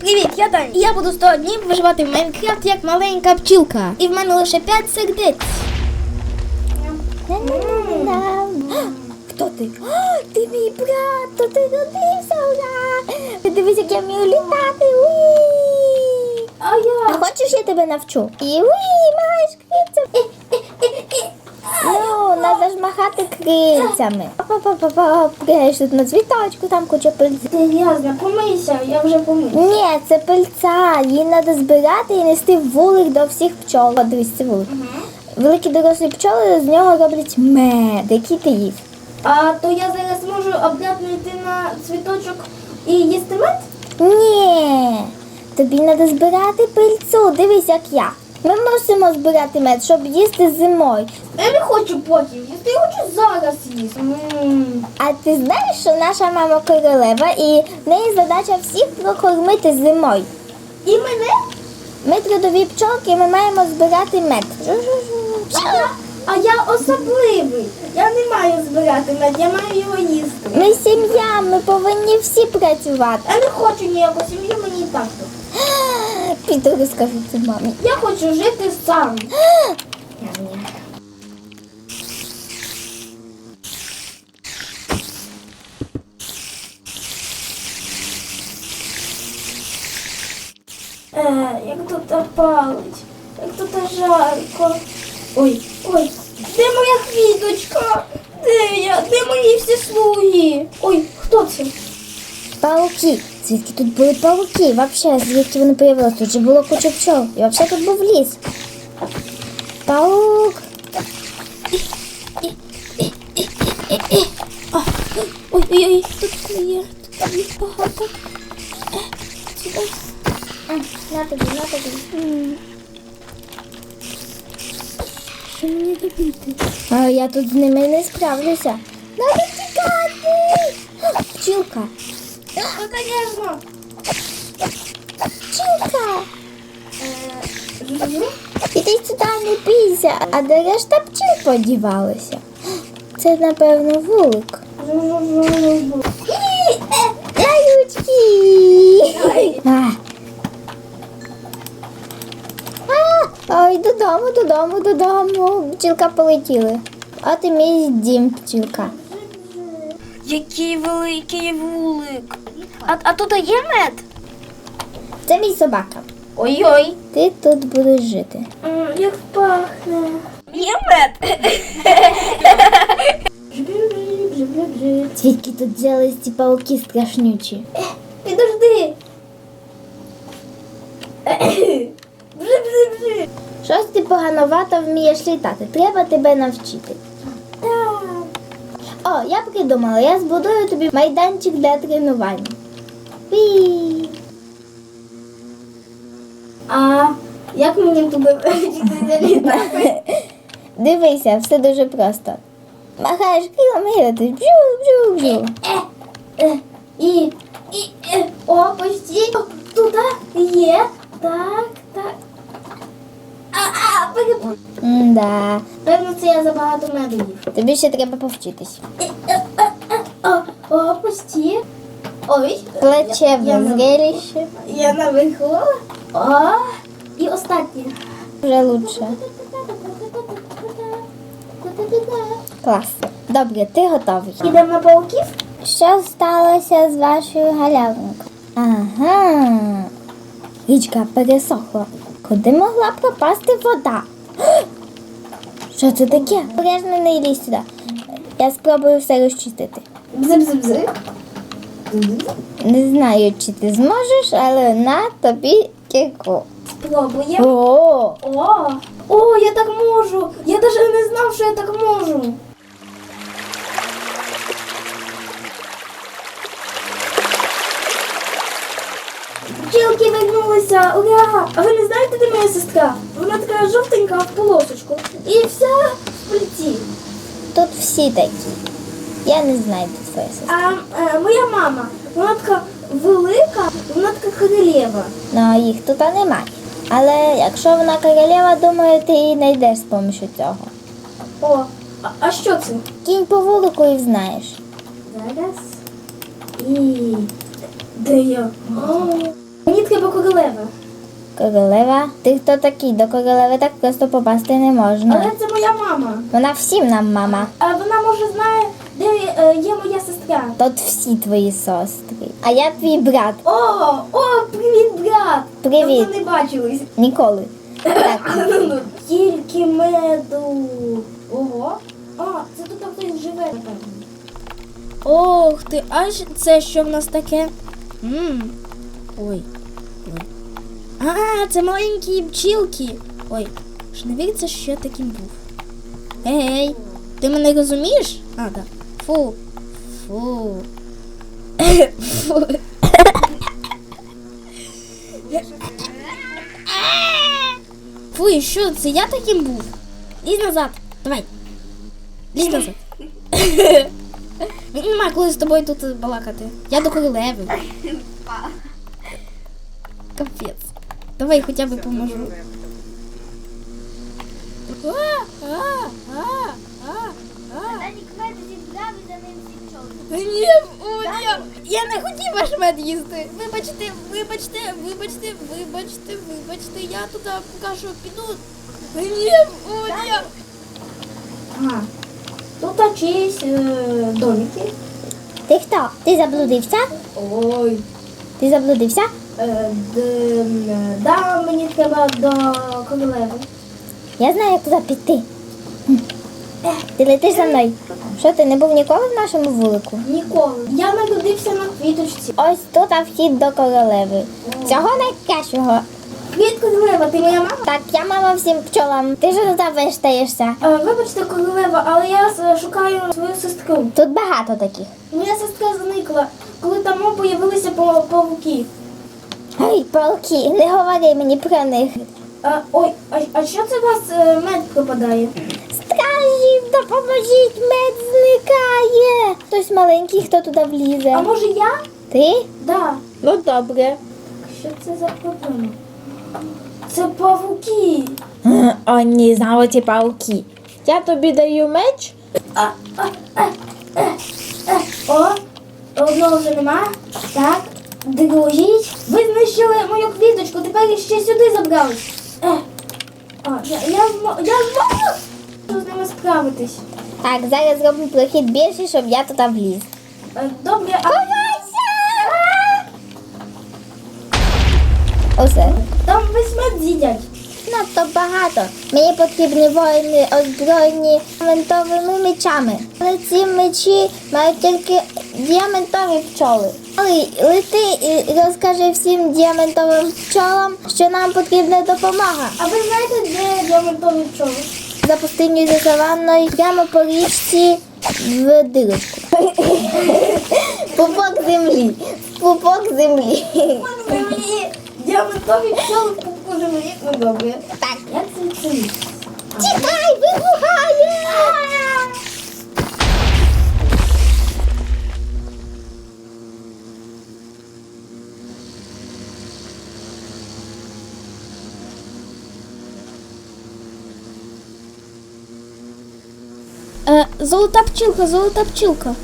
Привіт, я Таня. І я буду 100 днів виживати в Майнкрафт як маленька пчілка. І в мене лише 5 сердець. Хто ти? О, ти мій брат, то ти родився, ура! Ти дивись, як я вмію літати. А я. А хочеш, я тебе навчу? І уї, маєш крильця. Ну, треба ж махати крильцями. Па-па-па-па, пригаєш тут на цвіточку, там куча пильців. Ти грязна, помийся, я вже помив. Ні, це пильця. Її треба збирати і нести в вулик до всіх пчол. От дивись, це вулик. Великі дорослі пчоли з нього роблять мед, який ти їв. А то я зараз можу обратно йти на цвіточок і їсти мед? Ні, тобі треба збирати пильцю. Дивись, як я. Ми мусимо збирати мед, щоб їсти зимою. Я не хочу потім їсти, я хочу зараз їсти. М. А ти знаєш, що наша мама королева і в неї задача всіх прокормити зимою. І мене? Ми трудові пчолки, ми маємо збирати мед. А я, а я особливий. Я не маю збирати мед, я маю його їсти. Ми сім'я, ми повинні всі працювати. Я не хочу ніяку сім'ю, мені і так. тут. Піду розкажу це мамі. Я хочу жити сам. Е, як тут палить, як тут жарко. Ой, ой, де моя квіточка? Де я? Де мої всі слуги? Ой, хто це? Пауки. Звідки тут були пауки? Вообще, звідки вони появилися? Тут же було куча пчол. І взагалі тут був ліс. Паук. Ой-ой-ой, тут є, тут їх багато. На тобі, на тобі. Що мені робити? А я тут з ними не справлюся. Надо тікати. Пчілка. Пчілка. Жужу. Іди сюди, не бійся. А де решта пчіл подівалися? Це, напевно, вулик. Яючки! Ой, додому, додому, додому. Пчілка полетіли. От і мій дім пчілка. Який великий вулик. А, а тут є мед? Це мій собака. Ой-ой. Ти тут будеш жити. Як пахне. Є мед. Звідки тут взялись ці пауки страшнючі? Підожди. Бжи-бжи-бжи. Щось ти погановато вмієш літати. Треба тебе навчити. О, я придумала, я збудую тобі майданчик для тренування. Пі. А як мені туди вчитися літати? Дивися, все дуже просто. Махаєш крилами і бжу, бжу. Е, е, і, і, е, о, почти. Туди є. Так, так. А, а, перепу- М-да. Певно, це я забагато меду їв. Тобі ще треба повчитись. О, о. Ой. Я на- зрелище. Я наверху. О, і останнє. Вже лучше. Клас. Добре, ти готовий. Ідемо на пауків? Що сталося з вашою галявинкою? Ага. Річка пересохла. Куди могла пропасти вода? Що це таке? Обережно не йди сюди. Я спробую все розчистити. Не знаю, чи ти зможеш, але на тобі кірку. Спробуємо. О, О, о, я так можу. Я навіть не знав, що я так можу. Бджілки вернулися, ура! А ви не знаєте, де моя сестра? Вона така жовтенька в полосочку. І вся в пліті. тут всі такі. Я не знаю, де твоя сестра. А е, моя мама, вона така велика, вона така королева. Ну, їх тут немає. Але якщо вона королева, думаю, ти її знайдеш з помощью цього. О, а, а що це? Кінь по вулику і знаєш. Зараз. І. Де я? О, Мені треба королева. Королева. Ти хто такий? До королеви так просто попасти не можна. Але це моя мама. Вона всім нам мама. А вона може знає, де е, є моя сестра. Тут всі твої сестри. А я твій брат. О, о, привіт, брат! Привіт. Давно не бачились. Ніколи. Так. Тільки меду. Ого. А, це тут хтось живе, напевно. Ох ти, а ж це що в нас таке? М. Ой. А, це маленькі бджілки. Ой, ж не віриться, що я таким був. Ей, ти мене розумієш? А, так. Фу. Фу. Фу. Фу, і що це я таким був? Лізь назад. Давай. Лізь назад. Нема коли з тобою тут балакати. Я до королеви. Капець. Давай хоча б поможу. А, а, а, а, а. Ні, о, ні, я не хотів ваш мед їсти. Вибачте, вибачте, вибачте, вибачте, вибачте, я туди поки що піду. Ні, о, ні. Ага. Тут чиїсь е, домики. Ти хто? Ти заблудився? Ой. Ти заблудився? Е, да, мені треба до королеви. Я знаю, як туди піти. Ти летиш за мною. Що ти не був ніколи в нашому вулику? Ніколи. Я народився на квіточці. Ось тут вхід до королеви. Цього найкращого. Квіт королева, ти моя мама? Так, я мама всім пчолам. Ти ж туди виштаєшся. Е, вибачте, королева, але я е, шукаю свою сестру. Тут багато таких. Моя сестра зникла, коли там появилися пау- павуки. Ой, палки, не говори мені про них. А, ой, а, а що це у вас е, мед пропадає? Стражі, допоможіть, мед зникає. Хтось маленький, хто туди влізе. А може я? Ти? Да. Ну добре. Що це за проблема? Це павуки. О, ні, знали ці пауки. Я тобі даю меч. А, а, а, е, е. О, одного вже нема. Так, другий. Ви знищили мою квіточку, тепер ще сюди забрались. Е. А, я, я, змо- я зможу з ними справитись. Так, зараз зробимо прохід більший, щоб я туди вліз. Е, Добре, а Усе. там весь мед з'їдять. Надто багато. Мені потрібні воїни, озброєні діамантовими мечами. Але ці мечі мають тільки діамантові пчоли. Лети і розкажи всім діамантовим пчолам, що нам потрібна допомога. А ви знаєте, де діамантові пчоли? За пустиню за саванною прямо по річці в дирочку. Пупок землі. Пупок землі. Землі. Діамантові пчоли в кубку землі. Ну добре. Так. Як це? Чекай, вибухає! Золота пчілка, золота пчілка.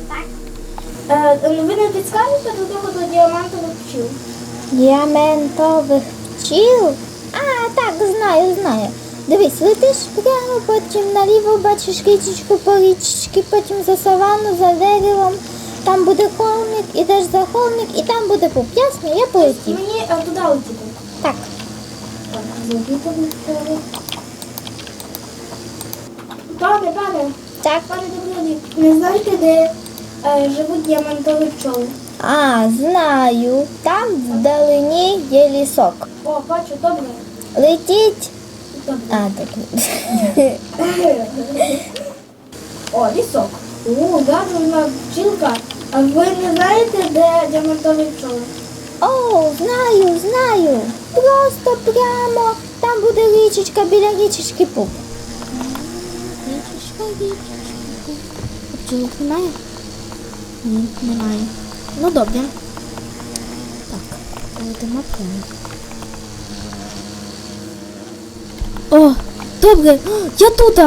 Е, ну, ви не підскажете до того до діамантових пчіл? Діамантових пчіл? А, так, знаю, знаю. Дивись, летиш прямо, потім наліво бачиш річечку по річці, потім за савану, за деревом. Там буде холмик, ідеш за холмик, і там буде пуп. Ясно, я полетів. Мені е, туди летіти. Так, Так, вистави. Пане, пане, так. не знаєте, де е, живуть діамантові пчоли? А, знаю. Там вдалині є лісок. О, бачу, добре. Летіть. Добре. А, так. О, лісок. О, гарна пчілка. А ви не знаєте, де діамантові пчоли? О, знаю, знаю. Просто прямо. Там буде річечка біля річечки пуп. Річечка, річечка. Пчолок немає? Ні, немає. Ну добре. Так, летимо прямо. О, добре! О, Я тут!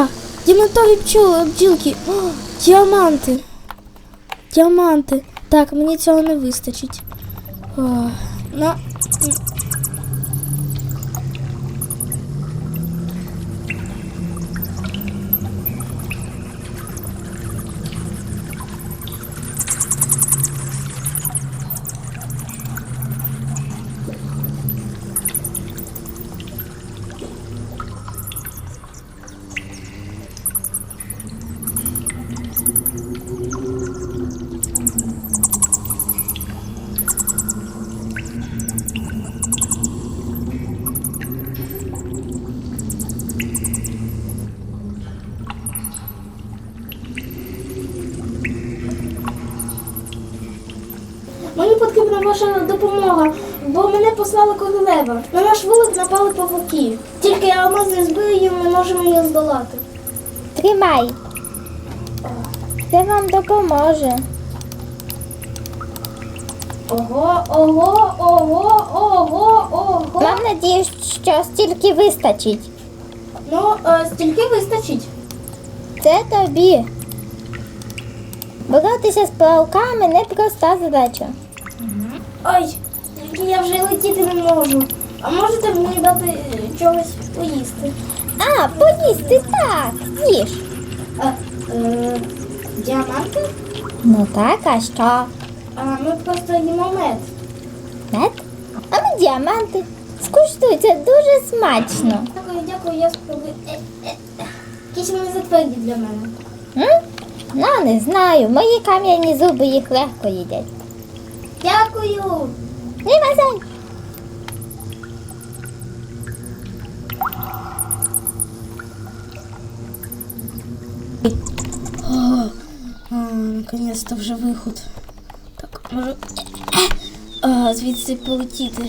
Діамантові пчоли, бджілки! О, діаманти! Діаманти! Так, мені цього не вистачить. О, ну, тривога, бо мене послали королева. На наш вулик напали павуки. Тільки алмази збили її, ми можемо її здолати. Тримай. Це вам допоможе. Ого, ого, ого, ого, ого. Мам надіюсь, що стільки вистачить. Ну, е, стільки вистачить. Це тобі. Боротися з пауками непроста задача. Ой, я вже летіти не можу. А можете мені дати е, чогось поїсти? А, поїсти так, їж. А, е, діаманти? Ну так, а що? А ми просто їмо мед. Мед? А ми діаманти. Скуштуй, це дуже смачно. Дякую, дякую, я спробую. Е, е. Якісь вони затверді для мене. М? Ну, не знаю. Мої кам'яні зуби їх легко їдять. Дякую. А, наконец-то вже виход. Так, можу а, звідси полетіти.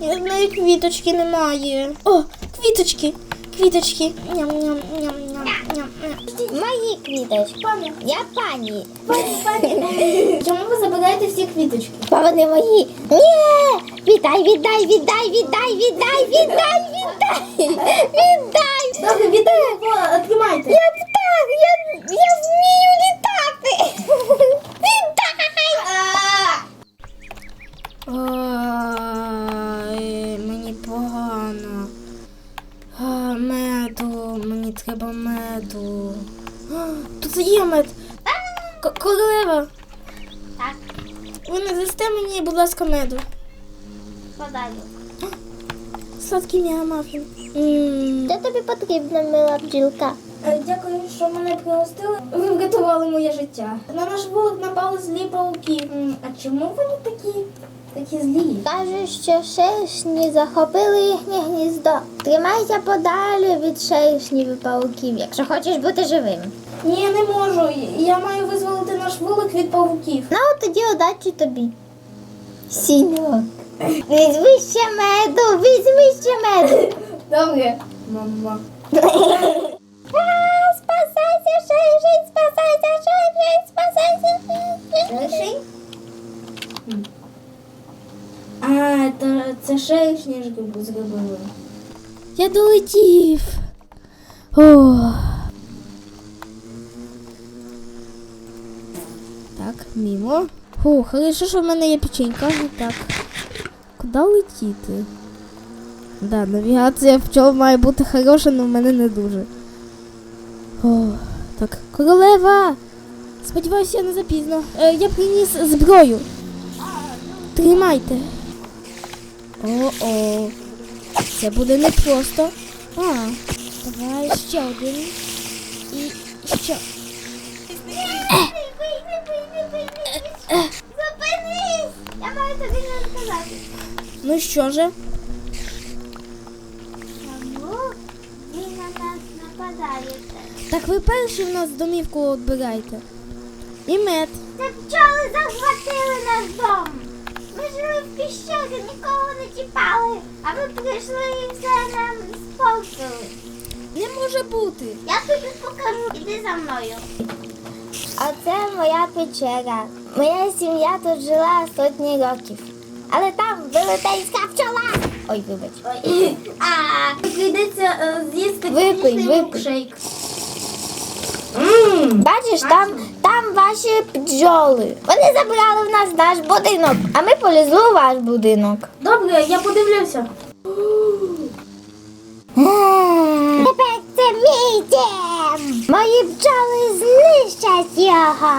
Я знаю, квіточки немає. О, квіточки! Квіточки. Ням-ням-ням-ням-ням. Мої квіточки. Пані, Я пані. пані, пані. Чому ви забираєте всі квіточки? Бо вони мої. Ні! Віддай, віддай, віддай, віддай, віддай, віддай, віддай. Віддай. Добре, віддай, бо тримайте. Я птах, я, я вмію літати. Віддай. Ой, мені погано. А, меду, мені треба меду. А, Тут є мед. Королева, ви не дасте мені, будь ласка, меду. подаю. Сладкий м'ямафін. Де тобі потрібна мила бджілка? Е, Дякую, що мене пригостили. Ви врятували моє життя. На наш вулик напали злі пауки. А чому вони такі, такі злі? Кажуть, що шершні захопили їхнє гніздо. Тримайся подалі від шершнів і пауків, якщо хочеш бути живим. Ні, я не можу. Я маю визволити наш вулик від павуків. Ну, от тоді удачі тобі. Сіньок. Візьми ще меду, візьми ще меду. Добре. Мама. Спасайся, шершень, спасайся, шершень, спасайся, шершень. А, то це шершні ж зробили. Я долетів. О. Так, мімо. О, хорошо, що в мене є печенька. Так. Куди летіти? Да, навігація пчол має бути хороша, але в мене не дуже. О, так, королева! Сподіваюся, я не запізно. Е, я приніс зброю. Тримайте. О-о. Це буде непросто. А, давай ще один. І ще. Зупинись! Я маю тобі не сказати. Ну що же? Чому ви на нас нападаєте? Так ви перші в нас домівку відбирайте. І мед. Це пчоли захватили наш дом. Ми в піщері, нікого не чіпали, а ви прийшли і все нам сползили. Не може бути. Я тобі покажу. Іди за мною. Оце моя печера. Моя сім'я тут жила сотні років. Але там велетенська пчола. Ой, вибач. А, прийдеться е, з'їсти Випий, випий. Бачиш, там, там ваші бджоли. Вони забрали в нас наш будинок, а ми полізли у ваш будинок. Добре, я подивлюся. Тепер це мій дім. Мої бджоли знищать його.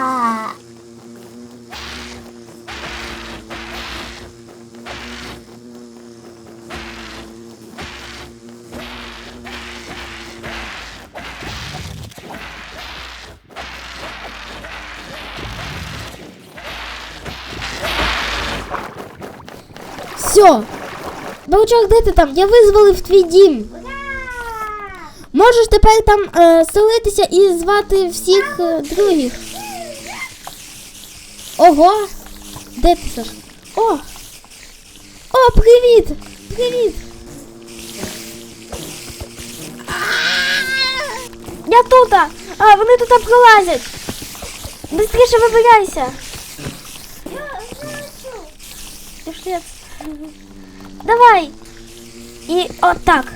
Все. Баучок, де ти там? Я визволив твій дім. Можеш тепер там е, селитися і звати всіх е, других. Ого! Де ти Саш? О! О, привіт! Привіт! Я тут! А, вони тут пролазять! Быстріше вибирайся! Пішли. Давай! І отак.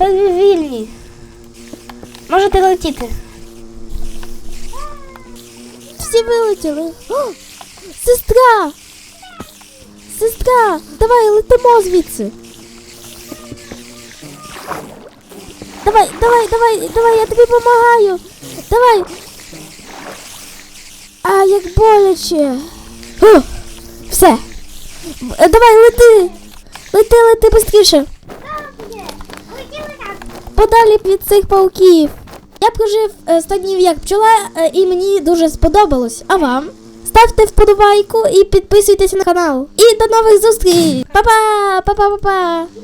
Вільні. Можете летіти. Всі вилетіли. О, сестра! Сестра! Давай летимо звідси. Давай, давай, давай, давай, я тобі допомагаю. Давай. А, як боляче. О, все. Е, Давай, лети. Лети, лети швидше. Подалі від цих пауків. Я прожив е, 100 днів як пчола, е, і мені дуже сподобалось. А вам? Ставте вподобайку і підписуйтесь на канал. І до нових зустріч! Па-па! Па-па-па-па!